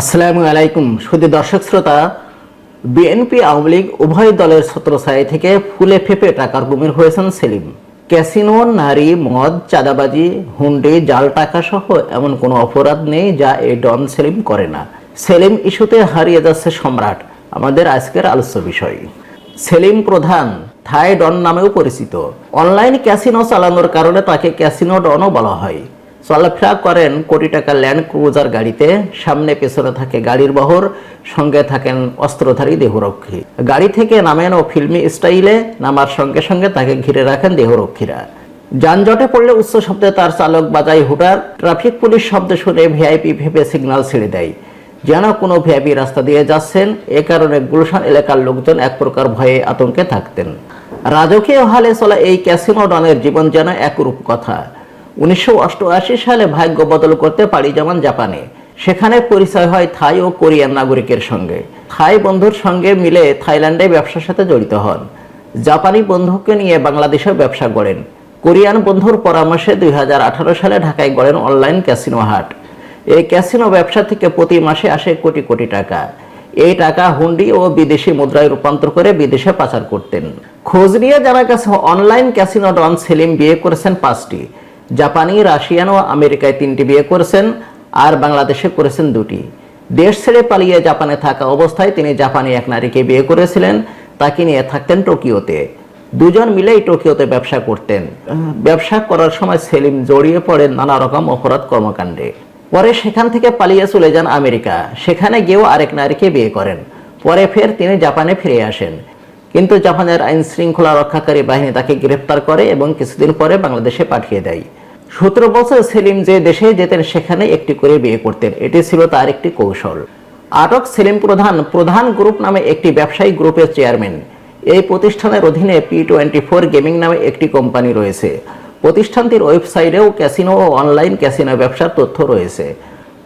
আসসালামু আলাইকুম। শুধু দর্শক শ্রোতা বিএনপি আওয়ামী লীগ উভয় দলের ছত্রছায়া থেকে ফুলে ফেপে টাকার কুমির হয়েছেন সেলিম। ক্যাসিনো, নারী, মদ, চাঁদাবাজি, হুন্ডি, জাল টাকা সহ এমন কোনো অপরাধ নেই যা এই ডন সেলিম করে না। সেলিম ইস্যুতে হারিয়ে যাচ্ছে সম্রাট। আমাদের আজকের আলোচ্য বিষয়। সেলিম প্রধান, থাই ডন নামেও পরিচিত। অনলাইন ক্যাসিনো চালানোর কারণে তাকে ক্যাসিনো ডনও বলা হয়। চলাফেরা করেন কোটি টাকা ল্যান্ড ক্রুজার গাড়িতে, সামনে পেছনে থাকে গাড়ির বহর, সঙ্গে থাকেন অস্ত্রধারী দেহরক্ষী। গাড়ি থেকে নামেন ও ফিল্মি স্টাইলে নামার সঙ্গে সঙ্গে তাকে ঘিরে রাখেন দেহরক্ষীরা। যানজটে পড়লে উচ্চ শব্দে তার চালক বাজায় হুটার। ট্রাফিক পুলিশ শব্দ শুনে ভিআইপি ভেবে সিগন্যাল ছেড়ে দেয়। যেন কোনো ভিআইপি রাস্তা দিয়ে যাচ্ছেন, এ কারণে গুলশান এলাকার লোকজন এক প্রকার ভয়ে আতঙ্কে থাকতেন। রাজকীয় হালে চলা এই ক্যাসিনো ডনের জীবন যেন একরূপ কথা উনিশশো সালে ভাগ্য বদল করতে পারি যেমন জাপানে। সেখানে পরিচয় হয় থাই ও কোরিয়ান নাগরিকের সঙ্গে। থাই বন্ধুর সঙ্গে মিলে থাইল্যান্ডে ব্যবসার সাথে জড়িত হন। জাপানি বন্ধুকে নিয়ে বাংলাদেশেও ব্যবসা গড়েন। কোরিয়ান বন্ধুর পরামর্শে দুই সালে ঢাকায় গড়েন অনলাইন ক্যাসিনো হাট। এই ক্যাসিনো ব্যবসা থেকে প্রতি মাসে আসে কোটি কোটি টাকা। এই টাকা হুন্ডি ও বিদেশি মুদ্রায় রূপান্তর করে বিদেশে পাচার করতেন। খোঁজ নিয়ে জানা গেছে, অনলাইন ক্যাসিনো ডন সেলিম বিয়ে করেছেন পাঁচটি। জাপানি, রাশিয়ান ও আমেরিকায় তিনটি বিয়ে করেছেন আর বাংলাদেশে করেছেন দুটি। দেশ ছেড়ে পালিয়ে জাপানে থাকা অবস্থায় তিনি জাপানি এক নারীকে বিয়ে করেছিলেন। তাকে নিয়ে থাকতেন টোকিওতে। দুজন মিলেই টোকিওতে ব্যবসা করতেন। ব্যবসা করার সময় সেলিম জড়িয়ে পড়েন নানা রকম অপরাধ কর্মকাণ্ডে। পরে সেখান থেকে পালিয়ে চলে যান আমেরিকা। সেখানে গিয়েও আরেক নারীকে বিয়ে করেন। পরে ফের তিনি জাপানে ফিরে আসেন। কিন্তু জাপানের আইন শৃঙ্খলা রক্ষাকারী বাহিনী তাকে গ্রেফতার করে এবং কিছুদিন পরে বাংলাদেশে পাঠিয়ে দেয়। সূত্র বছর সেলিম যে দেশে যেতেন সেখানে একটি করে বিয়ে করতেন। এটি ছিল তার একটি কৌশল। আটক সেলিম প্রধান প্রধান গ্রুপ নামে একটি ব্যবসায়ী গ্রুপের চেয়ারম্যান। এই প্রতিষ্ঠানের অধীনে পি টোয়েন্টি ফোর গেমিং নামে একটি কোম্পানি রয়েছে। প্রতিষ্ঠানটির ওয়েবসাইটেও ক্যাসিনো ও অনলাইন ক্যাসিনো ব্যবসার তথ্য রয়েছে।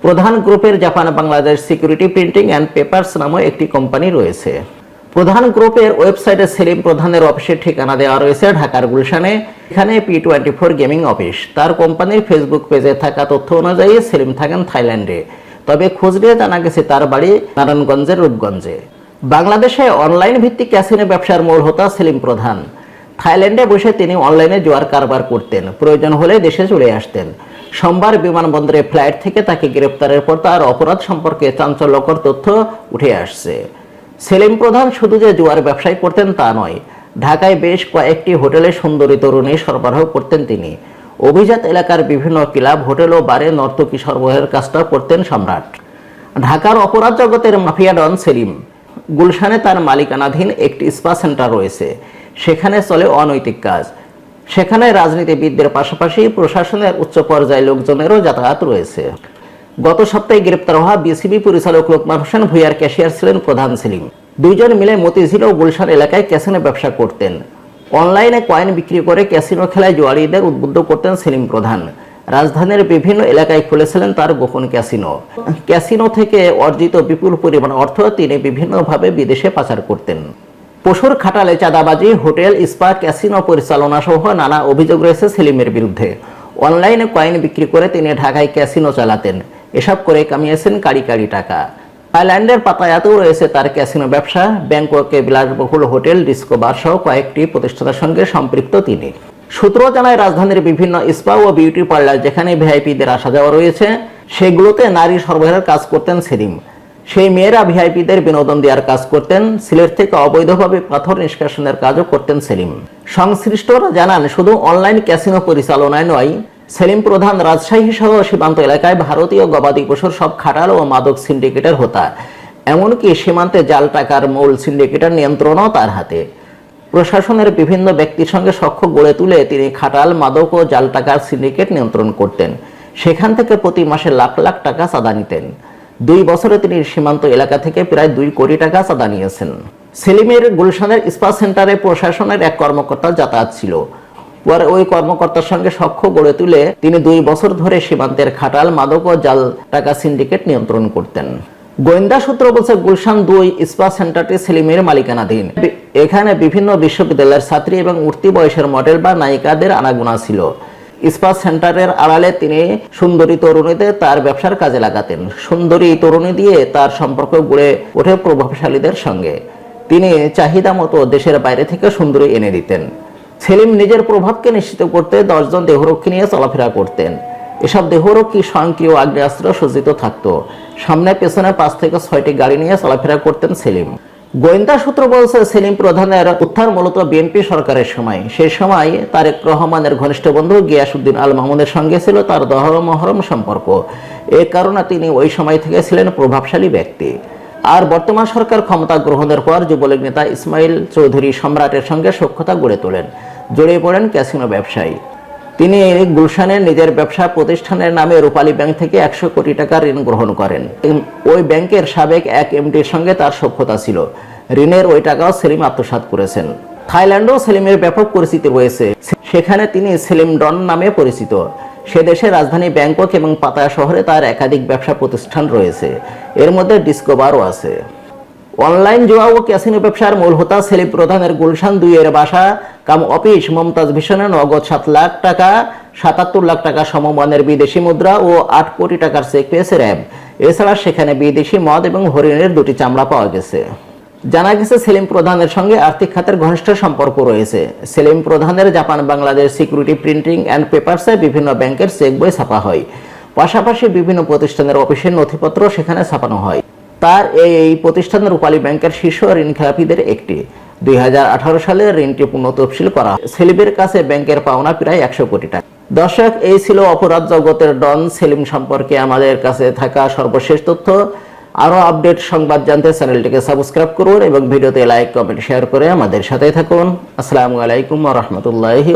প্রধান গ্রুপের Japan Bangladesh security printing and papers নামে একটি কোম্পানি রয়েছে। প্রধান গ্রুপের ওয়েবসাইটে সেলিম প্রধানের অফিসের ঠিকানা দেওয়া রয়েছে ঢাকার গুলশানে। এখানে P twenty four gaming office. তার কোম্পানির ফেসবুক পেজে থাকা তথ্য অনুযায়ী সেলিম থাকেন থাইল্যান্ডে। তবে খোঁজ নিয়ে জানা গেছে তার বাড়ি নারায়ণগঞ্জের রূপগঞ্জে। বাংলাদেশে অনলাইন ভিত্তিক ক্যাসিনো ব্যবসার মূল হোতা সেলিম প্রধান। থাইল্যান্ডে বসে তিনি অনলাইনে জোয়ার কারবার করতেন। প্রয়োজন হলে দেশে চলে আসতেন। সোমবার বিমানবন্দরে ফ্লাইট থেকে তাকে গ্রেপ্তারের পর তার অপরাধ সম্পর্কে চাঞ্চল্যকর তথ্য উঠে আসছে। সেলিম প্রধান শুধু যে জুয়ার ব্যবসায় করতেন তা নয়, ঢাকায় বেশ কয়েকটি হোটেলে সুন্দরী তরুণী সরবরাহ করতেন তিনি। অভিজাত এলাকার বিভিন্ন ক্লাব, হোটেল ও বারে নর্তকী সরবরাহের কাজটা করতেন সম্রাট। ঢাকার অপরাধ জগতের মাফিয়া ডন সেলিম। গুলশানে তার মালিকানাধীন একটি স্পা সেন্টার রয়েছে। সেখানে চলে অনৈতিক কাজ। সেখানে রাজনীতিবিদদের পাশাপাশি প্রশাসনের উচ্চ পর্যায়ের লোকজনেরও যাতায়াত রয়েছে। গত সপ্তাহে গ্রেপ্তার হওয়া বিসিবি পরিচালক লোকমান হোসেন ভুইয়ার ক্যাশিয়ার ছিলেন প্রধান সেলিম। দুইজন মিলে মতিঝিল ও গুলশান এলাকায় ক্যাসিনো ব্যবসা করতেন। অনলাইনে কয়েন বিক্রি করে ক্যাসিনো খেলায় জুয়ারিদের উদ্বুদ্ধ করতেন সেলিম প্রধান। রাজধানীর বিভিন্ন এলাকায় খুলেছিলেন তার গোপন ক্যাসিনো। ক্যাসিনো থেকে অর্জিত বিপুল পরিমাণ অর্থ তিনি বিভিন্নভাবে বিদেশে পাচার করতেন। পশুর খাটালে চাঁদাবাজি, হোটেল ইস্পাত ক্যাসিনো পরিচালনা সহ নানা অভিযোগ রয়েছে সেলিমের বিরুদ্ধে। অনলাইনে কয়েন বিক্রি করে তিনি ঢাকায় ক্যাসিনো চালাতেন। এসব করে কামিয়েছেন কারি কারি টাকা। থাইল্যান্ডের পাতায়াতেও রয়েছে তার ক্যাসিনো ব্যবসা। ব্যাংককে বিলাসবহুল হোটেল, ডিস্কো, বার সহ কয়েকটি প্রতিষ্ঠানের সঙ্গে সম্পৃক্ত তিনি। সূত্র জানায়, রাজধানীর বিভিন্ন স্পা ও বিউটি পার্লার যেখানে ভিআইপিদের আসা যাওয়া রয়েছে, সেগুলোতে নারী সরবরাহের কাজ করতেন সেলিম। সেই মেয়েরা ভিআইপিদের বিনোদন দেওয়ার কাজ করতেন। সিলেট থেকে অবৈধভাবে পাথর নিষ্কাশনের কাজও করতেন সেলিম। সংশ্লিষ্টরা জানান, শুধু অনলাইন ক্যাসিনো পরিচালনায় নয় সেলিম প্রধান রাজশাহী সহ সীমান্ত এলাকায় ভারতীয় গবাদি পশুর সব খাটাল ও মাদক সিন্ডিকেটের হোতা এমনকি সীমান্তে জাল টাকার মূল সিন্ডিকেটের নিয়ন্ত্রণও তার হাতে। প্রশাসনের বিভিন্ন ব্যক্তির সঙ্গে সখ্য গড়ে তুলে তিনি খাটাল, মাদক ও জাল টাকার সিন্ডিকেট নিয়ন্ত্রণ করতেন। সেখান থেকে প্রতি মাসে লাখ লাখ টাকা চাঁদা নিতেন। দুই বছরে তিনি সীমান্ত এলাকা থেকে প্রায় দুই কোটি টাকা চাঁদা নিয়েছেন। সেলিমের গুলশানের ইস্পাত সেন্টারে প্রশাসনের এক কর্মকর্তা যাতায়াত ছিল। পরে ওই কর্মকর্তার সঙ্গে সখ্য গড়ে তুলে তিনি দুই বছর ধরে সীমান্তের খাটাল, মাদক ও জাল টাকা সিন্ডিকেট নিয়ন্ত্রণ করতেন। গোয়েন্দা সূত্র বলছে গুলশান দুই ইস্পাত সেন্টারটি সেলিমের মালিকানাধীন। এখানে বিভিন্ন বিশ্ববিদ্যালয়ের ছাত্রী এবং উঠতি বয়সের মডেল বা নায়িকাদের আনাগোনা ছিল। ইস্পাত সেন্টারের আড়ালে তিনি সুন্দরী তরুণীদের তার ব্যবসার কাজে লাগাতেন। সুন্দরী তরুণী দিয়ে তার সম্পর্ক গড়ে ওঠে প্রভাবশালীদের সঙ্গে। তিনি চাহিদা মতো দেশের বাইরে থেকে সুন্দরী এনে দিতেন। সেলিম নিজের প্রভাবকে নিশ্চিত করতে দশজন দেহরক্ষী নিয়ে চলাফেরা করতেন। এসব দেহরক্ষী স্বয়ংক্রিয় আগ্নেয়াস্ত্র সজ্জিত থাকতো। সামনে, পেছনে পাঁচ থেকে ছয়টি গাড়ি নিয়ে চলাফেরা করতেন সেলিম। গোয়েন্দা সূত্র বলছে, সেলিম প্রধানের উত্থান মূলত বিএনপি সরকারের সময়। সেই সময় তারেক রহমানের ঘনিষ্ঠ বন্ধু গিয়াসুদ্দিন আল মাহমুদের সঙ্গে ছিল তার দহর মহরম সম্পর্ক। এ কারণে তিনি ওই সময় থেকে ছিলেন প্রভাবশালী ব্যক্তি। আর বর্তমান সরকার ক্ষমতা গ্রহণের পর যুবলীগ নেতা ইসমাইল চৌধুরী সম্রাটের সঙ্গে সখ্যতা গড়ে তোলেন। জড়িয়ে পড়েন ক্যাসিনো ব্যবসায়ী। তিনি গুলশানের নিজের ব্যবসা প্রতিষ্ঠানের নামে রূপালী ব্যাংক থেকে একশো কোটি টাকা ঋণ গ্রহণ করেন। ওই ব্যাংকের সাবেক এক এমডির সঙ্গে তার সখ্যতা ছিল। ঋণের ওই টাকাও সেলিম আত্মসাৎ করেছেন। থাইল্যান্ডেও সেলিমের ব্যাপক পরিচিতি রয়েছে। সেখানে তিনি সেলিম ডন নামে পরিচিত। সে দেশের রাজধানী ব্যাংকক এবং পাতায়া শহরে তার একাধিক ব্যবসা প্রতিষ্ঠান রয়েছে। এর মধ্যে ডিসকোবারও আছে। অনলাইন জুয়া ও ক্যাসিনো ব্যবসার মূল হোতা সেলিম প্রধানের গুলশান দুইয়ের বাসা। কাম অফিস মমতাজ ভীষণে নগদ সাত লাখ টাকা, সাতাত্তর লাখ টাকা সমমানের বিদেশি মুদ্রা ও আট কোটি টাকার চেক পেয়েছে র্যাব। এছাড়া সেখানে বিদেশি মদ এবং হরিণের দুটি চামড়া পাওয়া গেছে। জানা গেছে, সেলিম প্রধানের সঙ্গে আর্থিক খাতের ঘনিষ্ঠ সম্পর্ক রয়েছে। সেলিম প্রধানের Japan Bangladesh security printing and পেপারসে বিভিন্ন ব্যাংকের চেক বই ছাপা হয়। পাশাপাশি বিভিন্ন প্রতিষ্ঠানের অফিসের নথিপত্র সেখানে ছাপানো হয়। তার এই প্রতিষ্ঠান রূপালী ব্যাংকের শীর্ষ ঋণ খেলাপিদের একটি। দুই সালে ঋণটি পুনঃ তফসিল করা সেলিমের কাছে ব্যাংকের পাওনা প্রায় একশো কোটি টাকা। দর্শক, এই ছিল অপরাধ জগতের ডন। সেলিম সম্পর্কে আমাদের কাছে থাকা সর্বশেষ তথ্য। আরও আপডেট সংবাদ জানতে চ্যানেলটিকে সাবস্ক্রাইব করুন এবং ভিডিওতে লাইক, কমেন্ট, শেয়ার করে আমাদের সাথে থাকুন। আসসালামু আলাইকুম রহমতুল্লাহি